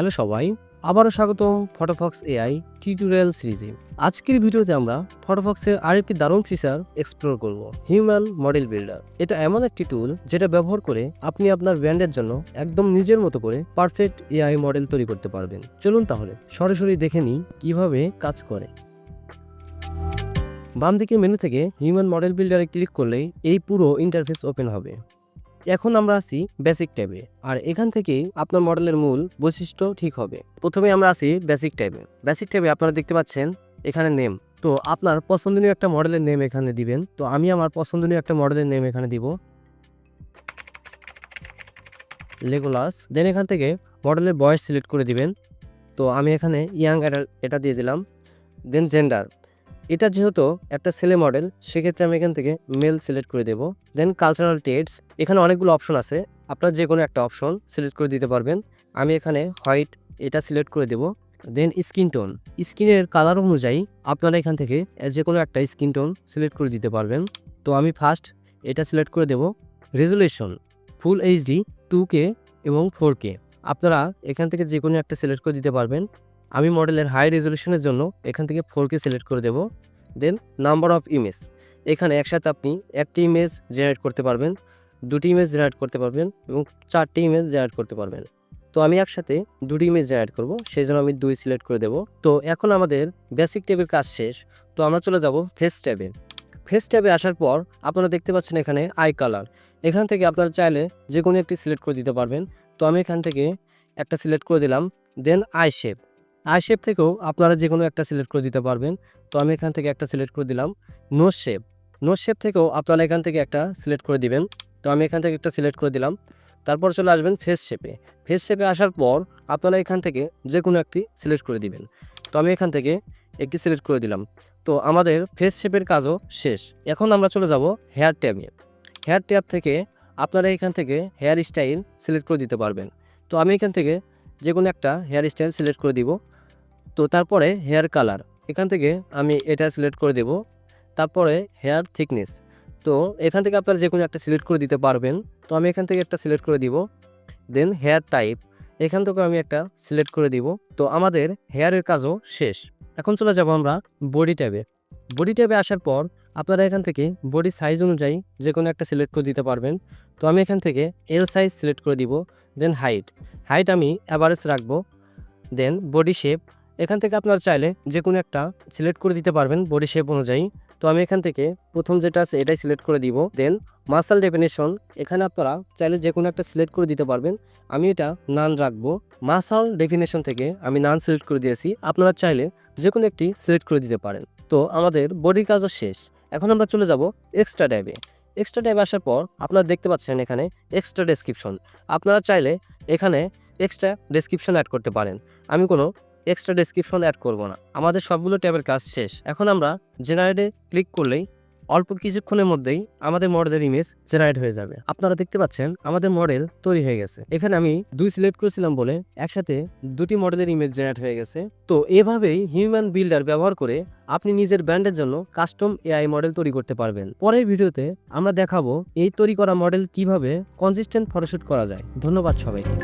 Hello সবাই, আবারও স্বাগতম ফটোফক্স এআই টিউটোরিয়াল সিরিজে আজকের ভিডিওতে আমরা ফটোফক্সের আরেকটি দারুণ ফিচার এক্সপ্লোর করব হিউম্যান মডেল বিল্ডার এটা এমন একটি টুল যেটা ব্যবহার করে আপনি আপনার ব্র্যান্ডের জন্য একদম নিজের মতো করে পারফেক্ট এআই মডেল তৈরি করতে পারবেন। চলুন তাহলে সরাসরি দেখে নিই কীভাবে কাজ করে। বাম দিকে মেনু থেকে হিউম্যান মডেল বিল্ডারে ক্লিক করলেই এই পুরো ইন্টারফেস ওপেন হবে। এখন আমরা আছি বেসিক ট্যাবে আর এখান থেকেই আপনার মডেলের মূল বৈশিষ্ট্য ঠিক হবে। প্রথমে আমরা আসি বেসিক ট্যাবে বেসিক ট্যাবে আপনারা দেখতে পাচ্ছেন এখানে নেম তো আপনার পছন্দনীয় একটা মডেলের নেম এখানে দিবেন। তো আমি আমার পছন্দনীয় একটা মডেলের নেম এখানে দিব। লেগোলাস দেন এখান থেকে মডেলের বয়স সিলেক্ট করে দিবেন। তো আমি এখানে ইয়াং এটা দিয়ে দিলাম। দেন জেন্ডার এটা যেহেতু একটা ছেলে মডেল সেক্ষেত্রে আমি এখান থেকে মেল সিলেক্ট করে দেবো। দেন কালচারাল টেটস এখানে অনেকগুলো অপশন আছে। আপনার যে কোনো একটা অপশন সিলেক্ট করে দিতে পারবেন। আমি এখানে হোয়াইট এটা সিলেক্ট করে দেবো। দেন স্কিন টোন স্কিনের কালার অনুযায়ী আপনারা এখান থেকে যে কোনো একটা স্কিন টোন সিলেক্ট করে দিতে পারবেন। তো আমি ফার্স্ট এটা সিলেক্ট করে দেব। Resolution full HD two K এবং ফোর কে আপনারা এখান থেকে যে কোনো একটা সিলেক্ট করে দিতে পারবেন। আমি মডেলের হাই রেজলিউশনের জন্য এখান থেকে ফোর কে সিলেক্ট করে দেব। দেন নাম্বার অফ ইমেজ এখানে একসাথে আপনি একটি ইমেজ জেনারেট করতে পারবেন, দুটি ইমেজ জেনারেট করতে পারবেন এবং চারটি ইমেজ জেনারেট করতে পারবেন। তো আমি একসাথে দুটি ইমেজ জেনারেট করব, সেই জন্য আমি দুই সিলেক্ট করে দেব। তো এখন আমাদের বেসিক ট্যাবের কাজ শেষ। তো আমরা চলে যাব ফেস ট্যাবে ফেস ট্যাবে আসার পর আপনারা দেখতে পাচ্ছেন এখানে আই কালার এখান থেকে আপনারা চাইলে যে কোনো একটি সিলেক্ট করে দিতে পারবেন। তো আমি এখান থেকে একটা সিলেক্ট করে দিলাম then eye shape eye shape থেকেও আপনারা যে কোনো একটা সিলেক্ট করে দিতে পারবেন। তো আমি এখান থেকে একটা সিলেক্ট করে দিলাম। নোজ শেপ নোজ শেপ থেকেও আপনারা এখান থেকে একটা সিলেক্ট করে দিবেন। তো আমি এখান থেকে একটা সিলেক্ট করে দিলাম। তারপর চলে আসবেন ফেস শেপে ফেস শেপে আসার পর আপনারা এখান থেকে যে কোনো একটি সিলেক্ট করে দিবেন। তো আমি এখান থেকে একটি সিলেক্ট করে দিলাম। তো আমাদের ফেস শেপের কাজও শেষ। এখন আমরা চলে যাব হেয়ার ট্যাবে হেয়ার ট্যাব থেকে আপনারা এখান থেকে হেয়ার স্টাইল সিলেক্ট করে দিতে পারবেন। তো আমি এখান থেকে যে কোনো একটা হেয়ার স্টাইল সিলেক্ট করে দিব। তো তারপরে হেয়ার কালার। এখান থেকে আমি এটা সিলেক্ট করে দেব। তারপরে হেয়ার থিকনেস। তো এখান থেকে আপনারা যে কোনো একটা সিলেক্ট করে দিতে পারবেন। তো আমি এখান থেকে একটা সিলেক্ট করে দিব। Then hair type. এখান থেকে আমি একটা সিলেক্ট করে দিব। তো আমাদের হেয়ারের কাজও শেষ। এখন চলে যাব আমরা বডি ট্যাবে। বডি ট্যাবে আসার পর আপনারা এখান থেকে বডি সাইজ অনুযায়ী যে কোনো একটা সিলেক্ট করে দিতে পারবেন। তো আমি এখান থেকে এল সাইজ সিলেক্ট করে দিব। Then height. হাইট আমি অ্যাভারেজ রাখব। Then body shape. এখান থেকে আপনারা চাইলে যে কোনো একটা সিলেক্ট করে দিতে পারবেন বডি শেপ অনুযায়ী। তো আমি এখান থেকে প্রথম যেটা আছে এটাই সিলেক্ট করে দিব। দেন মাসাল ডেফিনেশন এখানে আপনারা চাইলে যে কোনো একটা সিলেক্ট করে দিতে পারবেন। আমি এটা নান রাখব। মাসাল ডেফিনেশন থেকে আমি নান সিলেক্ট করে দিয়েছি। আপনারা চাইলে যে কোনো একটি সিলেক্ট করে দিতে পারেন। তো আমাদের বডির কাজও শেষ। এখন আমরা চলে যাব এক্সট্রা ট্যাবে এক্সট্রা ট্যাবে আসার পর আপনারা দেখতে পাচ্ছেন এখানে এক্সট্রা ডেসক্রিপশন আপনারা চাইলে এখানে এক্সট্রা ডেসক্রিপশন অ্যাড করতে পারেন। আমি কোনো এক্সট্রা ডেসক্রিপশন অ্যাড করব না। আমাদের সবগুলো ট্যাবের কাজ শেষ। এখন আমরা জেনারেটে ক্লিক করলেই অল্প কিছুক্ষণের মধ্যেই আমাদের মডেলের ইমেজ জেনারেট হয়ে যাবে। আপনারা দেখতে পাচ্ছেন, আমাদের মডেল তৈরি হয়ে গেছে। এখানে আমি দুই সিলেক্ট করেছিলাম বলে একসাথে দুটি মডেলের ইমেজ জেনারেট হয়ে গেছে। তো এভাবেই হিউম্যান বিল্ডার ব্যবহার করে আপনি নিজের ব্র্যান্ডের জন্য কাস্টম এআই মডেল তৈরি করতে পারবেন। পরের ভিডিওতে আমরা দেখাবো এই তৈরি করা মডেল কীভাবে কনসিস্টেন্ট ফটোশুট করা যায়। ধন্যবাদ সবাইকে।